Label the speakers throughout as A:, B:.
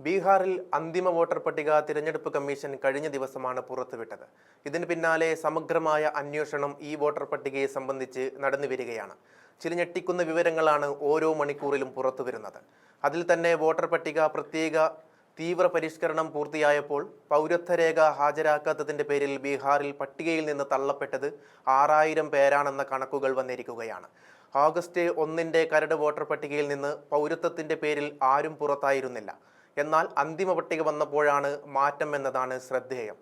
A: ബീഹാറിൽ അന്തിമ വോട്ടർ പട്ടിക തിരഞ്ഞെടുപ്പ് കമ്മീഷൻ കഴിഞ്ഞ ദിവസമാണ് പുറത്തുവിട്ടത്. ഇതിന് പിന്നാലെ സമഗ്രമായ അന്വേഷണം ഈ വോട്ടർ പട്ടികയെ സംബന്ധിച്ച് നടന്നു വരികയാണ്. ചില ഞെട്ടിക്കുന്ന വിവരങ്ങളാണ് ഓരോ മണിക്കൂറിലും പുറത്തു വരുന്നത് അതിൽ തന്നെ വോട്ടർ പട്ടിക പ്രത്യേക തീവ്ര പരിഷ്കരണം പൂർത്തിയായപ്പോൾ പൗരത്വരേഖ ഹാജരാക്കാത്തതിന്റെ പേരിൽ ബീഹാറിൽ പട്ടികയിൽ നിന്ന് തള്ളപ്പെട്ടത് ആറായിരം പേരാണെന്ന കണക്കുകൾ വന്നിരിക്കുകയാണ്. ഓഗസ്റ്റ് ഒന്നിന്റെ കരട് വോട്ടർ പട്ടികയിൽ നിന്ന് പൗരത്വത്തിന്റെ പേരിൽ ആരും പുറത്തായിരുന്നില്ല. എന്നാൽ അന്തിമ പട്ടിക വന്നപ്പോഴാണ് മാറ്റം എന്നതാണ് ശ്രദ്ധേയം.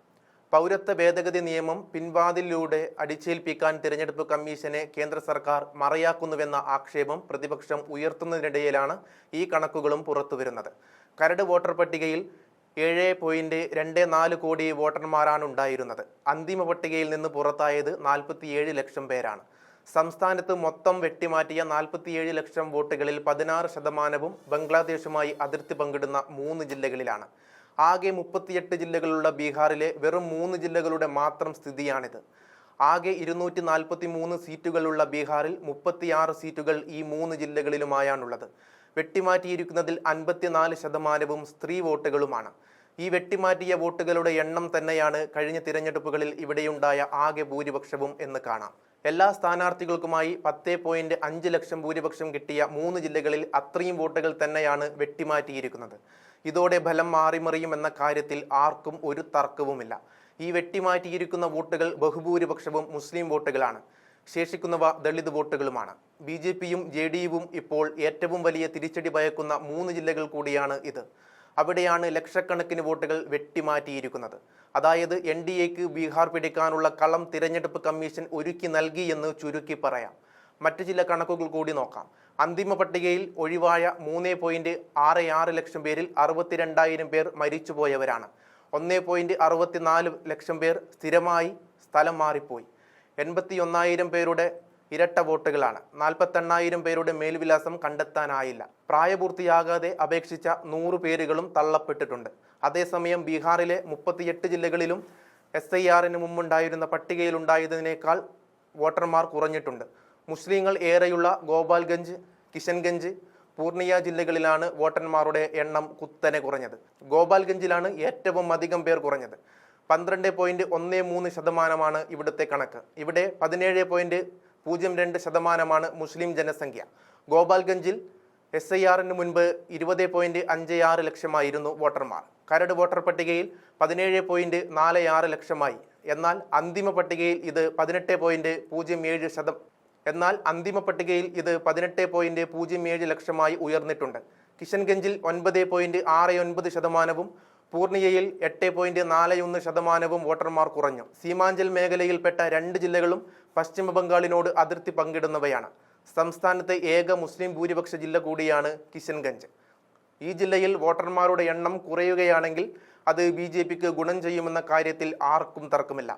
A: പൗരത്വ ഭേദഗതി നിയമം പിൻവാതിലൂടെ അടിച്ചേൽപ്പിക്കാൻ തിരഞ്ഞെടുപ്പ് കമ്മീഷനെ കേന്ദ്ര സർക്കാർ മറയാക്കുന്നുവെന്ന ആക്ഷേപം പ്രതിപക്ഷം ഉയർത്തുന്നതിനിടയിലാണ് ഈ കണക്കുകളും പുറത്തുവരുന്നത്. കരട് വോട്ടർ പട്ടികയിൽ ഏഴ് പോയിന്റ് രണ്ട് നാല് കോടി വോട്ടർമാരാണ് ഉണ്ടായിരുന്നത്. അന്തിമ പട്ടികയിൽ നിന്ന് പുറത്തായത് നാൽപ്പത്തിയേഴ് ലക്ഷം പേരാണ്. സംസ്ഥാനത്ത് മൊത്തം വെട്ടിമാറ്റിയ നാൽപ്പത്തിയേഴ് ലക്ഷം വോട്ടുകളിൽ പതിനാറ് ശതമാനവും ബംഗ്ലാദേശുമായി അതിർത്തി പങ്കിടുന്ന മൂന്ന് ജില്ലകളിലാണ്. ആകെ മുപ്പത്തിയെട്ട് ജില്ലകളുള്ള ബീഹാറിലെ വെറും മൂന്ന് ജില്ലകളുടെ മാത്രം സ്ഥിതിയാണിത്. ആകെ ഇരുന്നൂറ്റി നാൽപ്പത്തി മൂന്ന് സീറ്റുകളുള്ള ബീഹാറിൽ മുപ്പത്തിയാറ് സീറ്റുകൾ ഈ മൂന്ന് ജില്ലകളിലുമായാണുള്ളത്. വെട്ടിമാറ്റിയിരിക്കുന്നതിൽ അൻപത്തിനാല് ശതമാനവും സ്ത്രീ വോട്ടുകളുമാണ്. ഈ വെട്ടിമാറ്റിയ വോട്ടുകളുടെ എണ്ണം തന്നെയാണ് കഴിഞ്ഞ തിരഞ്ഞെടുപ്പുകളിൽ ഇവിടെയുണ്ടായ ആകെ ഭൂരിപക്ഷവും എന്ന് കാണാം. എല്ലാ സ്ഥാനാർത്ഥികൾക്കുമായി പത്ത് പോയിന്റ് അഞ്ച് ലക്ഷം ഭൂരിപക്ഷം കിട്ടിയ മൂന്ന് ജില്ലകളിൽ അത്രയും വോട്ടുകൾ തന്നെയാണ് വെട്ടിമാറ്റിയിരിക്കുന്നത്. ഇതോടെ ഫലം മാറിമറിയുമെന്ന കാര്യത്തിൽ ആർക്കും ഒരു തർക്കവുമില്ല. ഈ വെട്ടിമാറ്റിയിരിക്കുന്ന വോട്ടുകൾ ബഹുഭൂരിപക്ഷവും മുസ്ലിം വോട്ടുകളാണ്. ശേഷിക്കുന്നവ ദളിത് വോട്ടുകളുമാണ്. ബി ജെ പിയും ജെ ഡി യുവും ഇപ്പോൾ ഏറ്റവും വലിയ തിരിച്ചടി ഭയക്കുന്ന മൂന്ന് ജില്ലകൾ കൂടിയാണ് ഇത്. അവിടെയാണ് ലക്ഷക്കണക്കിന് വോട്ടുകൾ വെട്ടിമാറ്റിയിരിക്കുന്നത്. അതായത് എൻ ഡി എക്ക് ബീഹാർ പിടിക്കാനുള്ള കളം തിരഞ്ഞെടുപ്പ് കമ്മീഷൻ ഒരുക്കി നൽകി എന്ന് ചുരുക്കി പറയാം. മറ്റു ചില കണക്കുകൾ കൂടി നോക്കാം. അന്തിമ പട്ടികയിൽ ഒഴിവായ മൂന്ന് പോയിന്റ് ആറ് ആറ് ലക്ഷം പേരിൽ അറുപത്തിരണ്ടായിരം പേർ മരിച്ചുപോയവരാണ്. ഒന്ന് പോയിന്റ് അറുപത്തിനാല് ലക്ഷം പേർ സ്ഥിരമായി സ്ഥലം മാറിപ്പോയി. എൺപത്തി ഒന്നായിരം പേരുടെ ഇരട്ട വോട്ടുകളാണ്. നാൽപ്പത്തെണ്ണായിരം പേരുടെ മേൽവിലാസം കണ്ടെത്താനായില്ല. പ്രായപൂർത്തിയാകാതെ അപേക്ഷിച്ച നൂറ് പേരുകളും തള്ളപ്പെട്ടിട്ടുണ്ട്. അതേസമയം ബീഹാറിലെ മുപ്പത്തിയെട്ട് ജില്ലകളിലും എസ് ഐ ആറിന് മുമ്പുണ്ടായിരുന്ന പട്ടികയിലുണ്ടായതിനേക്കാൾ വോട്ടർമാർ കുറഞ്ഞിട്ടുണ്ട്. മുസ്ലിങ്ങൾ ഏറെയുള്ള ഗോപാൽഗഞ്ച് കിഷൻഗഞ്ച് പൂർണിയ ജില്ലകളിലാണ് വോട്ടർമാരുടെ എണ്ണം കുത്തനെ കുറഞ്ഞത്. ഗോപാൽഗഞ്ചിലാണ് ഏറ്റവും അധികം പേർ കുറഞ്ഞത്. പന്ത്രണ്ട് പോയിന്റ് ഒന്ന് മൂന്ന് ശതമാനമാണ് ഇവിടുത്തെ കണക്ക്. ഇവിടെ പതിനേഴ് പോയിന്റ് പൂജ്യം രണ്ട് ശതമാനമാണ് മുസ്ലിം ജനസംഖ്യ. ഗോപാൽഗഞ്ചിൽ എസ് ഐ ആറിന് മുൻപ് ഇരുപത് പോയിന്റ് അഞ്ച് ആറ് ലക്ഷമായിരുന്നു വോട്ടർമാർ. കരട് വോട്ടർ പട്ടികയിൽ പതിനേഴ് പോയിന്റ് നാല് ആറ് ലക്ഷമായി. എന്നാൽ അന്തിമ പട്ടികയിൽ ഇത് പതിനെട്ട് പോയിന്റ് പൂജ്യം ഏഴ് ശതം എന്നാൽ അന്തിമ പട്ടികയിൽ ഇത് പതിനെട്ട് പോയിന്റ് പൂജ്യം ഏഴ് ലക്ഷമായി ഉയർന്നിട്ടുണ്ട്. കിഷൻഗഞ്ചിൽ ഒൻപത് പോയിന്റ് ആറ് ഒൻപത് ശതമാനവും പൂർണിയയിൽ എട്ട് പോയിന്റ് നാല് ഒന്ന് ശതമാനവും വോട്ടർമാർ കുറഞ്ഞു. സീമാഞ്ചൽ മേഖലയിൽപ്പെട്ട രണ്ട് ജില്ലകളും പശ്ചിമ ബംഗാളിനോട് അതിർത്തി പങ്കിടുന്നവയാണ്. സംസ്ഥാനത്തെ ഏക മുസ്ലിം ഭൂരിപക്ഷ ജില്ല കൂടിയാണ് കിഷൻഗഞ്ച്. ഈ ജില്ലയിൽ വോട്ടർമാരുടെ എണ്ണം കുറയുകയാണെങ്കിൽ അത് ബി ജെ പിക്ക് ഗുണം ചെയ്യുമെന്ന കാര്യത്തിൽ ആർക്കും തർക്കമില്ല.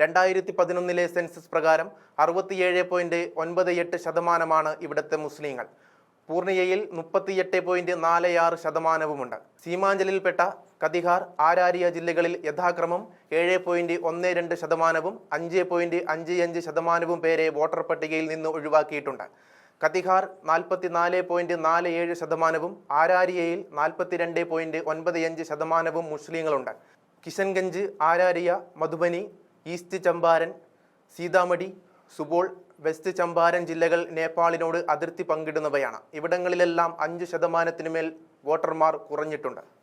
A: രണ്ടായിരത്തി പതിനൊന്നിലെ സെൻസസ് പ്രകാരം അറുപത്തിയേഴ് പോയിന്റ് ഒൻപത് എട്ട് ശതമാനമാണ് ഇവിടുത്തെ മുസ്ലിങ്ങൾ. പൂർണിയയിൽ മുപ്പത്തിയെട്ട് പോയിന്റ് നാല് ആറ് ശതമാനവുമുണ്ട്. സീമാഞ്ചലിൽപ്പെട്ട കതിഹാർ ആരാരിയ ജില്ലകളിൽ യഥാക്രമം ഏഴ് പോയിന്റ് ഒന്ന് രണ്ട് ശതമാനവും അഞ്ച് പോയിന്റ് അഞ്ച് അഞ്ച് ശതമാനവും പേരെ വോട്ടർ പട്ടികയിൽ നിന്ന് ഒഴിവാക്കിയിട്ടുണ്ട്. കതിഹാർ നാൽപ്പത്തിനാല് പോയിന്റ് നാല് ഏഴ് ശതമാനവും ആരാരിയയിൽ നാൽപ്പത്തിരണ്ട് പോയിന്റ് ഒൻപത് അഞ്ച് ശതമാനവും മുസ്ലിങ്ങളുണ്ട്. കിഷൻഗഞ്ച് ആരാരിയ മധുബനി ഈസ്റ്റ് ചമ്പാരൻ സീതാമഠി സുബോൾ വെസ്റ്റ് ചമ്പാരൻ ജില്ലകൾ നേപ്പാളിനോട് അതിർത്തി പങ്കിടുന്നവയാണ്. ഇവിടങ്ങളിലെല്ലാം അഞ്ച് ശതമാനത്തിനുമേൽ വോട്ടർമാർ കുറഞ്ഞിട്ടുണ്ട്.